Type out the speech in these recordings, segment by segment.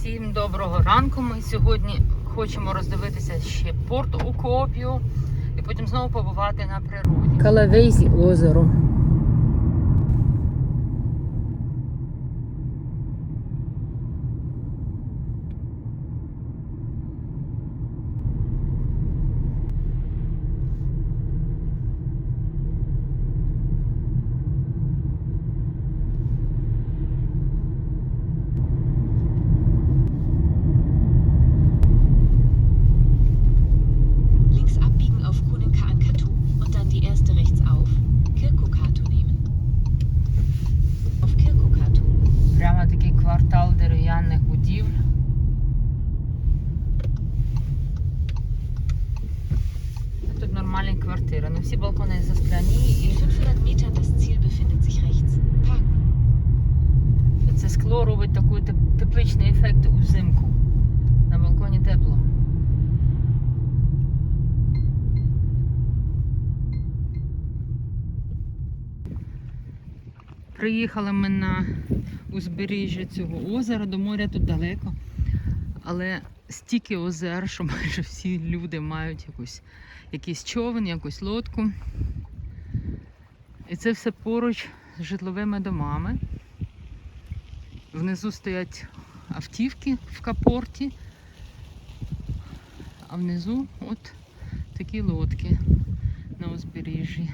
Всім доброго ранку. Ми сьогодні хочемо роздивитися ще порт у Копію і потім знову побувати на природі. Калавейзі озеро. Не всі балкони заскляні In і 500 Metern das Ziel befindet sich rechts. Parken. це скло робить такий теп- тепличний ефект узимку. На балконі тепло. Приїхали ми на узбережжя цього озера, до моря тут далеко. Але стільки озер, що майже всі люди мають якусь, якийсь човен, якусь лодку. І це все поруч з житловими домами. Внизу стоять автівки в капорті, а внизу от такі лодки на узбережжі.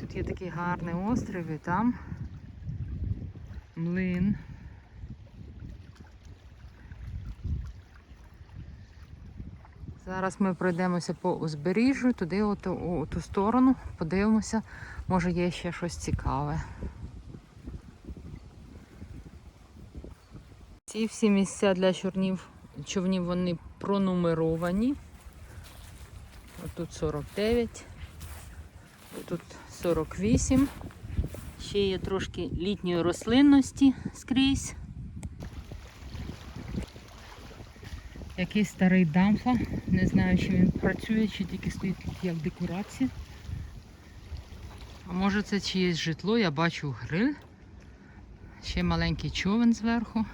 Тут є такий гарний острів і там млин. Зараз ми пройдемося по узбережжю, туди, от, у ту сторону, подивимося, може є ще щось цікаве. Ці всі місця для човнів, човнів вони пронумеровані. Тут 49, тут 48. Ще є трошки літньої рослинності скрізь. Якийсь старий дамфа. Не знаю, чи він працює, чи тільки стоїть як декорація. А може це чиєсь житло, я бачу гриль. Ще маленький човен зверху.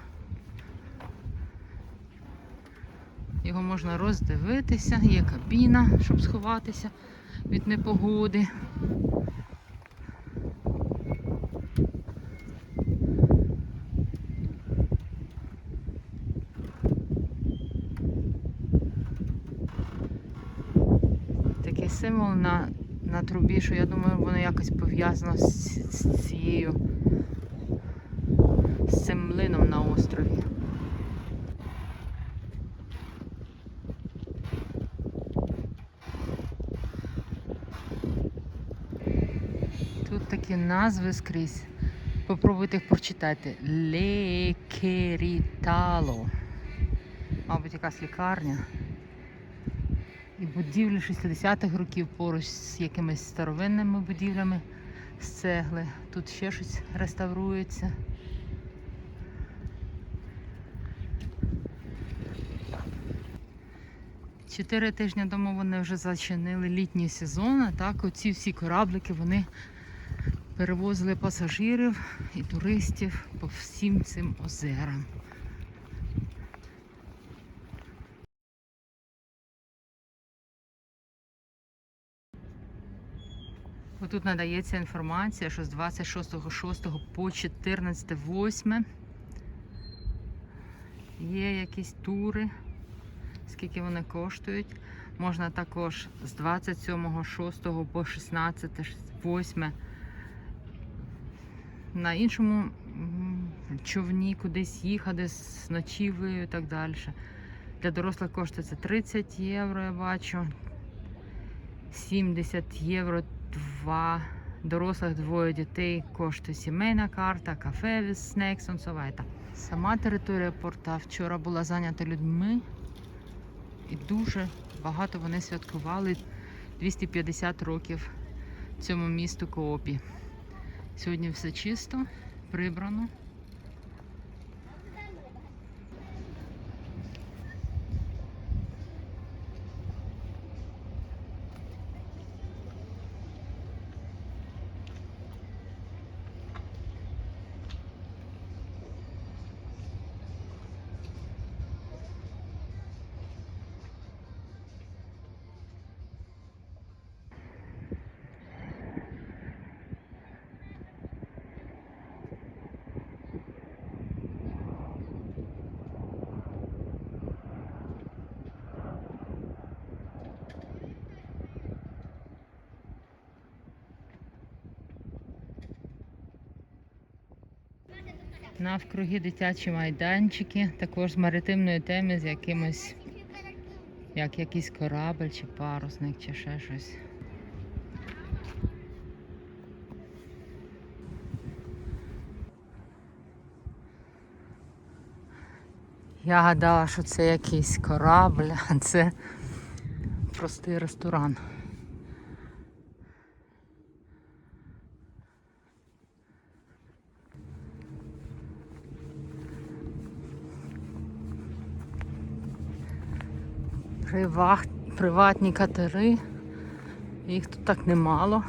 Його можна роздивитися, є кабіна, щоб сховатися від непогоди. Такий символ на, на трубі, що я думаю, воно якось пов'язано з, з цією з цим млином на острові. Тут такі назви скрізь. Попробуйте їх прочитати. Лекерітало. Мабуть, якась лікарня. І будівлі 60-х років поруч з якимись старовинними будівлями з цегли. Тут ще щось реставрується. Чотири тижні тому вони вже зачинили літній сезон, а так оці всі кораблики вони перевозили пасажирів і туристів по всім цим озерам. Тут надається інформація, що з 26.06 по 14.08 є якісь тури, скільки вони коштують. Можна також з 27.06 по 16.08 на іншому човні кудись їхати з ночівлею і так далі. Для дорослих коштує це 30 євро, я бачу. 70 євро два дорослих, двоє дітей коштує сімейна карта, кафе with snacks and. Сама територія порта вчора була зайнята людьми і дуже багато вони святкували 250 років цьому місту Коопі. Сьогодні все чисто, прибрано. Навкруги дитячі майданчики, також з маритимної теми, з якимось, як якийсь корабль чи парусник, чи ще щось. Я гадала, що це якийсь корабль, а це простий ресторан. Прива- Приватні катери. Їх тут так немало.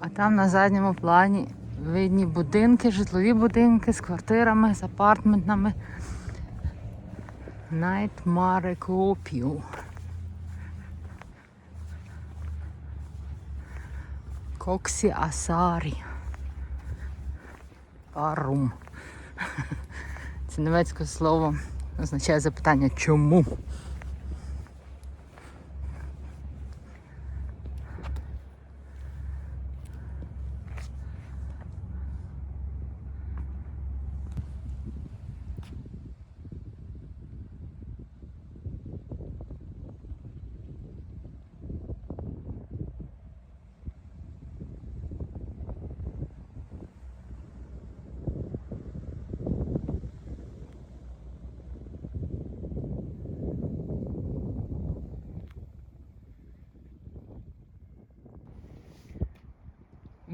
А там на задньому плані видні будинки, житлові будинки з квартирами, з апартментами. Найт Маре Копію. Коксі Асарі. Парум. Це німецьке слово означає запитання чому.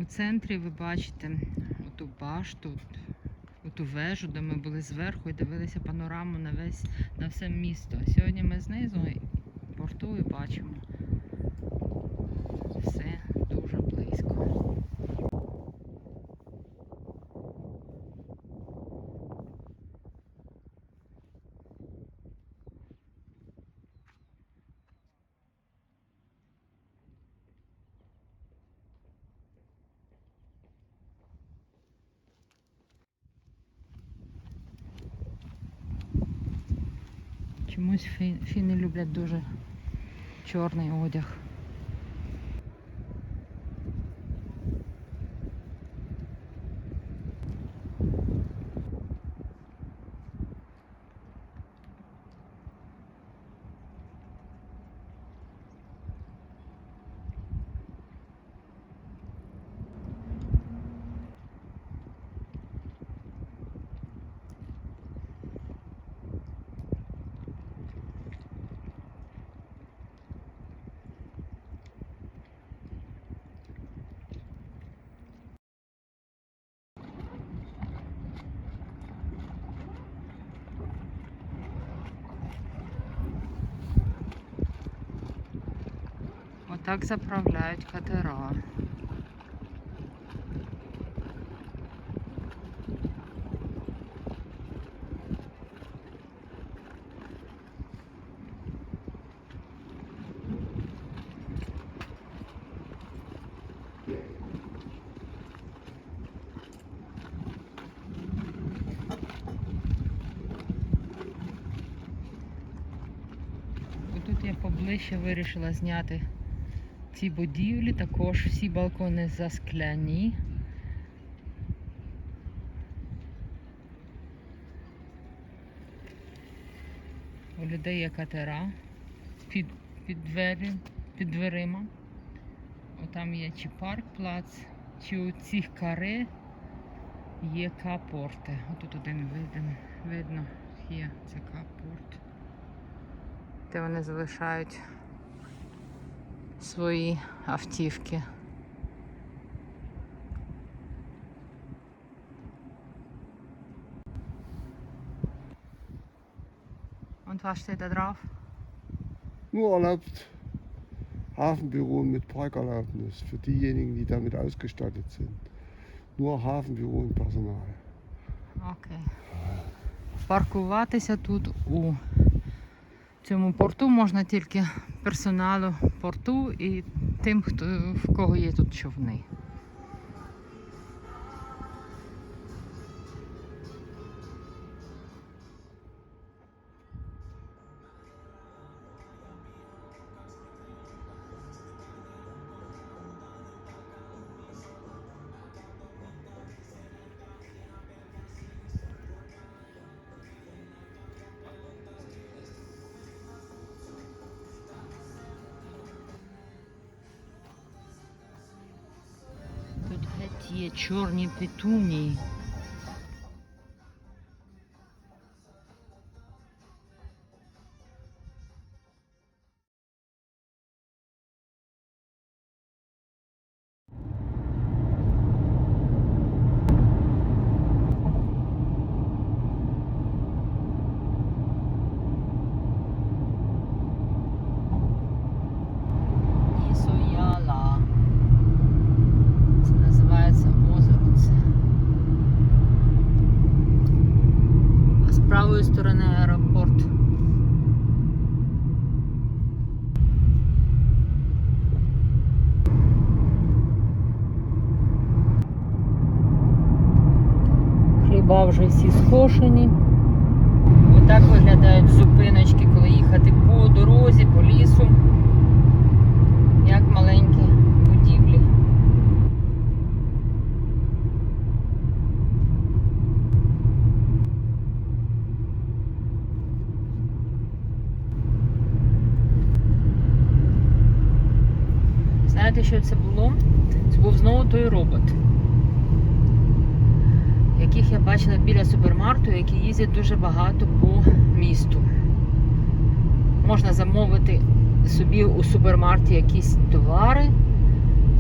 У центрі ви бачите оту башту, оту вежу, де ми були зверху і дивилися панораму на весь на все місто. Сьогодні ми знизу порту і бачимо. Все дуже близько. Чомусь фіни люблять дуже чорний одяг. Отак заправляють катера. Тут я поближче вирішила зняти ці будівлі, також всі балкони заскляні. У людей є катера під, під, двері, під дверима. Отам є чи парк плац, чи у цих каре є капорти. Отут один видно, видно є це капорт. Де вони залишають свої автівки. Und was steht da drauf? Nur erlaubt Hafenbüro mit Parkerlaubnis für diejenigen, die damit ausgestattet sind. Nur Hafenbüro und Personal. Окей. Паркуватися тут у цьому порту можна тільки персоналу порту і тим, хто в кого є тут човни. Є чорні петунії. Хліба вже всі скошені. Отак виглядають зупиночки, коли їхати по дорозі, по лісу як маленькі будівлі. Знаєте, що це було? Це був знову той робот, яких я бачила біля супермарту, які їздять дуже багато по місту. Можна замовити собі у супермарті якісь товари,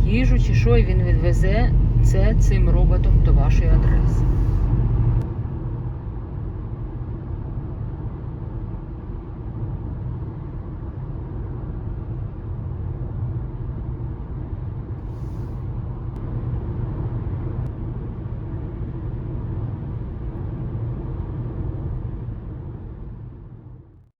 їжу чи що, і він відвезе це цим роботом до вашої адреси.